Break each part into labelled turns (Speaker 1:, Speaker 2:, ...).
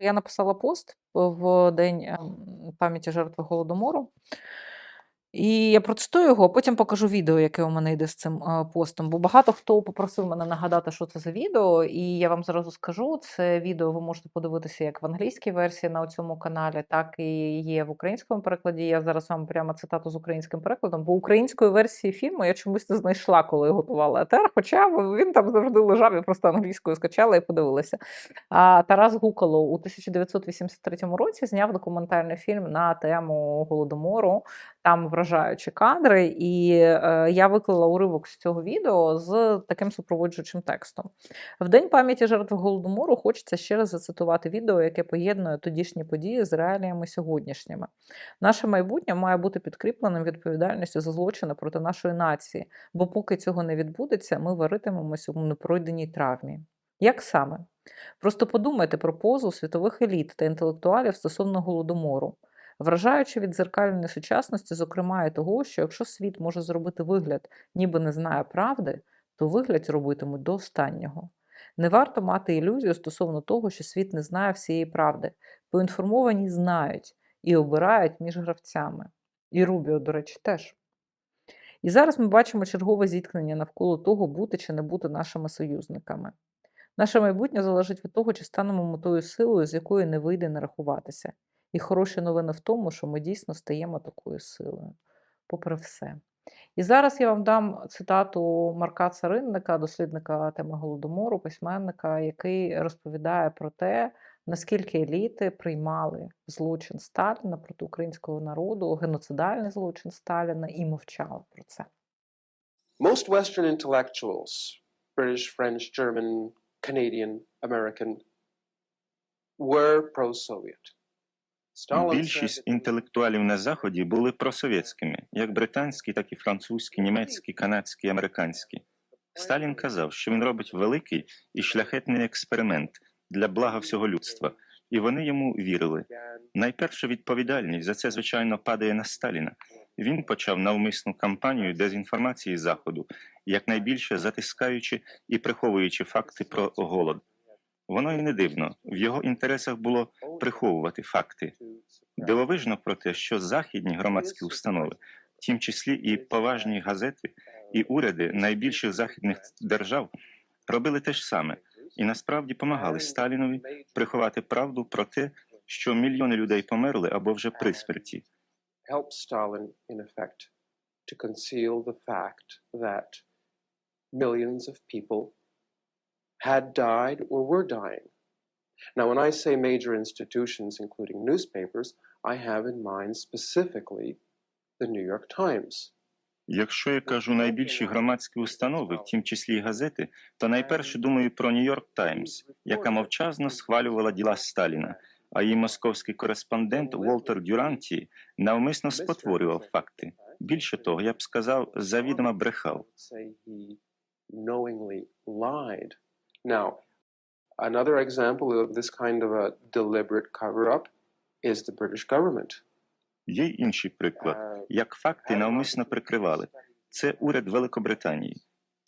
Speaker 1: Я написала пост в день пам'яті жертви голодомору. І я процитую його, а потім покажу відео, яке у мене йде з цим постом. Бо багато хто попросив мене нагадати, що це за відео, і я вам зразу скажу: це відео ви можете подивитися як в англійській версії на цьому каналі, так і є в українському перекладі. Я зараз вам прямо цитату з українським перекладом, бо української версії фільму я чомусь не знайшла, коли готувала етер. Хоча він там завжди лежав, я просто англійською скачала і подивилася. А Тарас Гукало у 1983 році зняв документальний фільм на тему голодомору. Там вражаючі кадри, і е, я виклала уривок з цього відео з таким супроводжуючим текстом. В День пам'яті жертв голодомору хочеться ще раз зацитувати відео, яке поєднує тодішні події з реаліями сьогоднішніми. Наше майбутнє має бути підкріпленим відповідальністю за злочини проти нашої нації, бо поки цього не відбудеться, ми варитимемося у непройденій травмі. Як саме? Просто подумайте про позу світових еліт та інтелектуалів стосовно голодомору. Вражаючи від дзеркальної сучасності, зокрема і того, що якщо світ може зробити вигляд, ніби не знає правди, то вигляд робитимуть до останнього. Не варто мати ілюзію стосовно того, що світ не знає всієї правди. Поінформовані знають і обирають між гравцями. І Рубіо, до речі, теж. І зараз ми бачимо чергове зіткнення навколо того, бути чи не бути нашими союзниками. Наше майбутнє залежить від того, чи станемо метою силою, з якою не вийде не рахуватися. І хороші новини в тому, що ми дійсно стаємо такою силою, попри все. І зараз я вам дам цитату Марка Царинника, дослідника теми голодомору, письменника, який розповідає про те, наскільки еліти приймали злочин Сталіна проти українського народу, геноцидальний злочин Сталіна і мовчали про це.
Speaker 2: Most Western intellectuals, British, French, German, Canadian, American, were pro Soviet.
Speaker 3: Більшість інтелектуалів на заході були просовєтськими, як британські, так і французькі, німецькі, канадські, американські. Сталін казав, що він робить великий і шляхетний експеримент для блага всього людства, і вони йому вірили. Найперша відповідальність за це, звичайно, падає на Сталіна. Він почав навмисну кампанію дезінформації заходу, якнайбільше затискаючи і приховуючи факти про голод. Воно і не дивно. В його інтересах було приховувати факти. Дивовижно про те, що західні громадські установи, в тім числі і поважні газети, і уряди найбільших західних держав робили те ж саме і насправді помагали Сталінові приховати правду про те, що мільйони людей померли або вже при смерті.
Speaker 2: had died or were dying. Now, when I say major institutions, including newspapers, I have in mind specifically the New York Times.
Speaker 3: Якщо я кажу найбільші громадські установи, в тім числі й газети, то найперше думаю про Нью-Йорк Таймс, яка мовчазно схвалювала діла Сталіна, а її московський кореспондент Волтер Дюранті навмисно спотворював факти. Більше того, я б сказав, завідомо брехав.
Speaker 2: Another example of this kind of a deliberate cover up is the British government.
Speaker 3: Є й інший приклад,
Speaker 2: Uh,
Speaker 3: як факти навмисно прикривали. Це уряд Великобританії.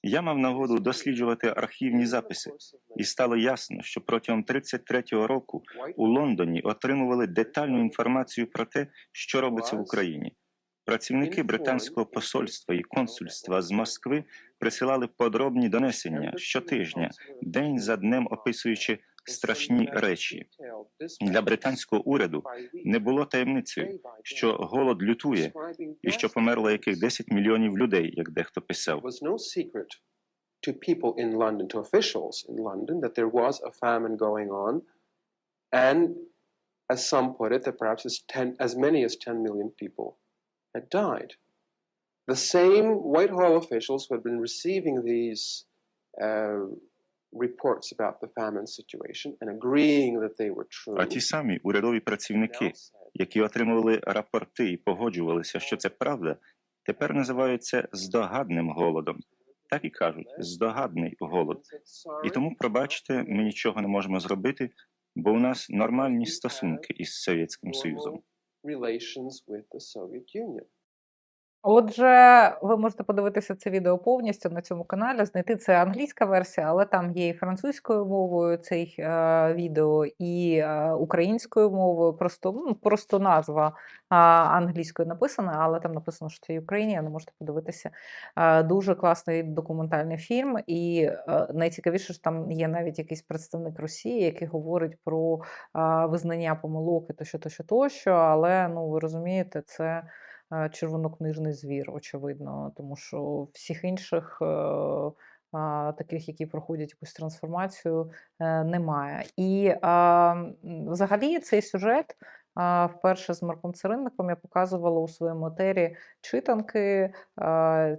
Speaker 3: Я мав нагоду досліджувати архівні записи, і стало ясно, що протягом 33-го року у Лондоні отримували детальну інформацію про те, що робиться в Україні. Працівники британського посольства і консульства з Москви присилали подробні донесення щотижня, день за днем описуючи страшні речі. Для британського уряду не було таємницею, що голод лютує і що померло яких 10 мільйонів людей, як дехто писав.
Speaker 2: To people in London, to officials in London, that there was a famine going on, and as some put it, that perhaps as, 10, as many as 10 million people had died. The same Whitehall officials who had been receiving these uh, reports about the famine situation and agreeing that they were true.
Speaker 3: А ті самі урядові працівники, які отримували рапорти і погоджувалися, що це правда, тепер називаються здогадним голодом. Так і кажуть, здогадний голод. І тому, пробачте, ми нічого не можемо зробити, бо у нас нормальні стосунки із Совєтським Союзом.
Speaker 2: Relations with the Soviet Union.
Speaker 1: Отже, ви можете подивитися це відео повністю на цьому каналі, знайти це англійська версія, але там є і французькою мовою цей е, відео, і е, українською мовою. Просто, ну, просто назва а, англійською написана, але там написано, що це Україна, можете подивитися. Е, дуже класний документальний фільм, і е, найцікавіше, що там є навіть якийсь представник Росії, який говорить про а, визнання помилок і тощо, тощо, тощо. Але ну ви розумієте, це е, червонокнижний звір, очевидно, тому що всіх інших. е, Таких, які проходять якусь трансформацію, е, немає. І взагалі цей сюжет вперше з Марком Царинником я показувала у своєму етері читанки.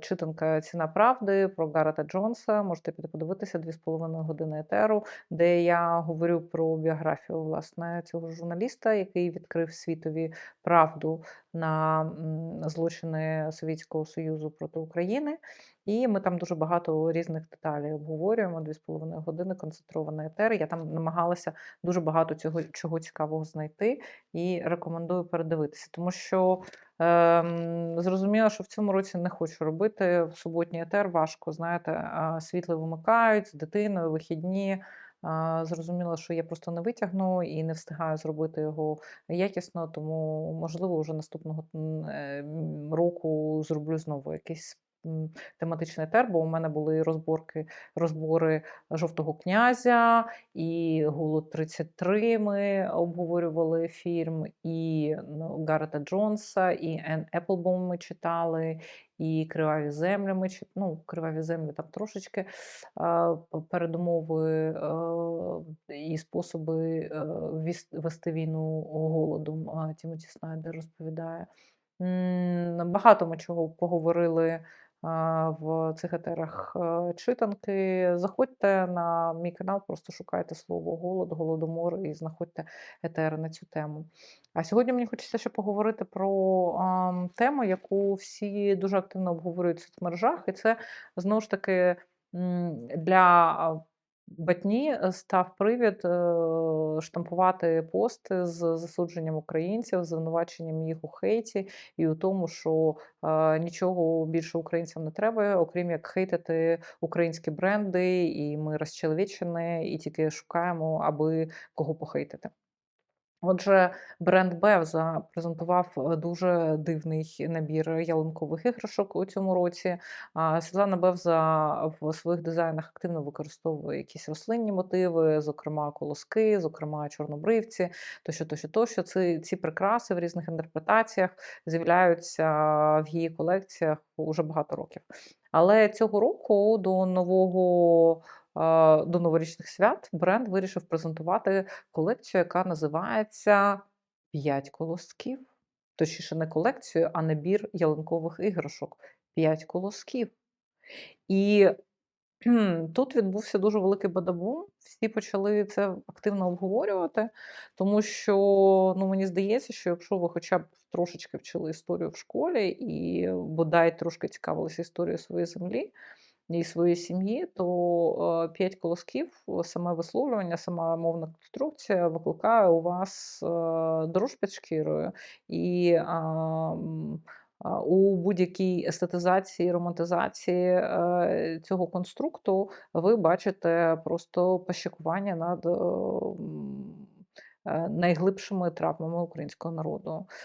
Speaker 1: Читанка Ціна правди про Гарета Джонса. Можете піти подивитися 2,5 години етеру, де я говорю про біографію власне цього журналіста, який відкрив світові правду на злочини Совєтського Союзу проти України. І ми там дуже багато різних деталей обговорюємо. 2,5 години концентрований етер. Я там намагалася дуже багато цього чого цікавого знайти і рекомендую передивитися, тому що ем, зрозуміло, що в цьому році не хочу робити в суботній етер. Важко, знаєте, а, світло вимикають з дитиною, вихідні. А, Зрозуміло, що я просто не витягну і не встигаю зробити його якісно, тому можливо вже наступного е, року зроблю знову якийсь тематичний етер, бо у мене були розборки, розбори жовтого князя і Гулу 33 Ми обговорювали фільм, і ну, Гарета Джонса, і Ен Еплбом ми читали, і Криваві землі. Ми чит... ну, Криваві землі там трошечки п- передумови е, і способи е, вести війну голодом. Тімоті Снайдер розповідає. Багато ми чого поговорили цих етерах е. Заходьте на мій канал, просто шукайте слово голод, голодомор і знаходьте етери на цю тему. А сьогодні мені хочеться ще поговорити про тему, яку всі дуже активно обговорюють в соцмережах, і це знову ж таки для Батні е, став привід е, штампувати пости з засудженням українців, звинуваченням їх у хейті і у тому, що е, нічого більше українцям не треба, окрім як хейтити українські бренди, і ми розчеловічені, і тільки шукаємо, аби кого похейтити. Отже, бренд Бевза презентував е, дуже дивний набір ялинкових іграшок у цьому році. Світлана Бевза в своїх дизайнах активно використовує якісь рослинні мотиви, зокрема колоски, зокрема чорнобривці, тощо, тощо, тощо. Ці, ці прикраси в різних інтерпретаціях з'являються в її колекціях уже багато років. Але цього року до нового до новорічних свят бренд вирішив презентувати колекцію, яка називається П'ять колосків. Точніше, не колекцію, а набір ялинкових іграшок. П'ять колосків. І тут відбувся дуже великий бадабум. Всі почали це активно обговорювати, тому що ну, мені здається, що якщо ви хоча б трошечки вчили історію в школі і бодай трошки цікавилися історією своєї землі, і своєї сім'ї, то е, п'ять колосків, саме висловлювання, сама мовна конструкція викликає у вас е, дрож під шкірою. І у будь-якій естетизації, романтизації цього конструкту ви бачите просто пощакування над. Найглибшими травмами українського народу.